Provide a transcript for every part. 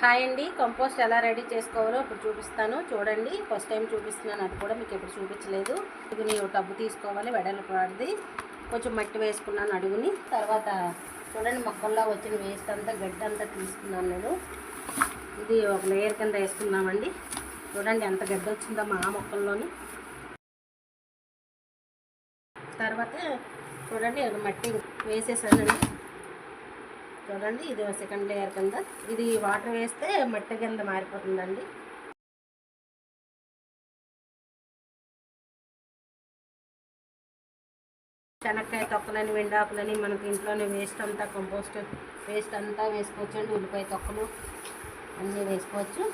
Hi అండి. Compost ఎలా ready చేసుకోవాలో ఇప్పుడు చూపిస్తాను. చూడండి ఫస్ట్ టైం చూపిస్తున్నాను. అది కూడా మీకు ఎప్పుడు చూపించలేదు. అడుగుని ఒక టబ్బు తీసుకోవాలి వెడల్పు వాడిది. కొంచెం మట్టి వేసుకున్నాను అడుగుని. తర్వాత చూడండి మొక్కల్లో వచ్చిన వేస్ట్ అంతా గడ్డి అంతా తీసుకున్నాను నేను. ఇది ఒక లేయర్ కింద వేసుకున్నామండి చూడండి ఎంత గడ్డి వచ్చిందో మా మొక్కల్లోని. తర్వాత చూడండి ఒక మట్టి వేసేసానండి. చూడండి ఇది సెకండ్ లేయర్ కింద. ఇది వాటర్ వేస్తే మట్టి కింద మారిపోతుందండి. శనక్కాయ తొక్కలని వెండాకులని మనకి ఇంట్లోనే వేస్ట్ అంతా కంపోస్ట్ వేస్ట్ అంతా వేసుకోవచ్చండి ఉల్లిపాయ తొక్కలు అన్నీ వేసుకోవచ్చు.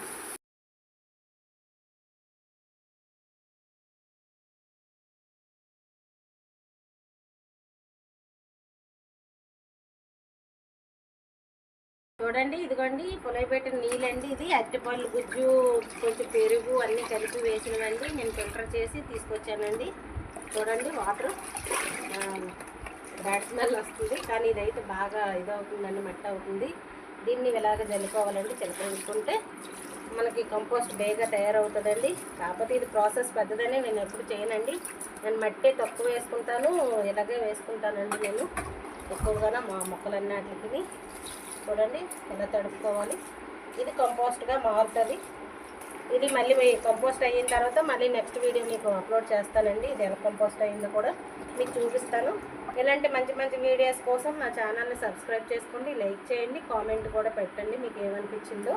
చూడండి ఇదిగోండి పొలైపెట్టిన నీళ్ళండి ఇది. అరటిపళ్ళు గుజ్జు కొంచెం పెరుగు అన్నీ కలిపి వేసినవండి. నేను ఫిల్టర్ చేసి తీసుకొచ్చానండి. చూడండి వాటర్ బ్యాడ్ స్మెల్ వస్తుంది. కానీ ఇదైతే బాగా ఇదవుతుందండి మట్టి అవుతుంది. దీన్ని ఇలాగ జల్లుకోవాలండి చిలకలుకుంటే మనకి కంపోస్ట్ బేగా తయారవుతుందండి. కాకపోతే ఇది ప్రాసెస్ పెద్దదనే నేను ఎప్పుడు చేయనండి. నేను మట్టి తక్కువ వేసుకుంటాను ఇలాగే వేసుకుంటానండి నేను. ఎక్కువగా మా మొక్కలన్నిటికి చూడండి ఎలా తడుపుకోవాలి. ఇది కంపోస్ట్గా మారుతుంది. ఇది మళ్ళీ మీ కంపోస్ట్ అయిన తర్వాత మళ్ళీ నెక్స్ట్ వీడియో మీకు అప్లోడ్ చేస్తానండి. ఇది ఎలా కంపోస్ట్ అయిందో కూడా మీకు చూపిస్తాను. ఇలాంటి మంచి మంచి వీడియోస్ కోసం నా ఛానల్ని సబ్స్క్రైబ్ చేసుకోండి లైక్ చేయండి కామెంట్ కూడా పెట్టండి. మీకు ఏమనిపించిందో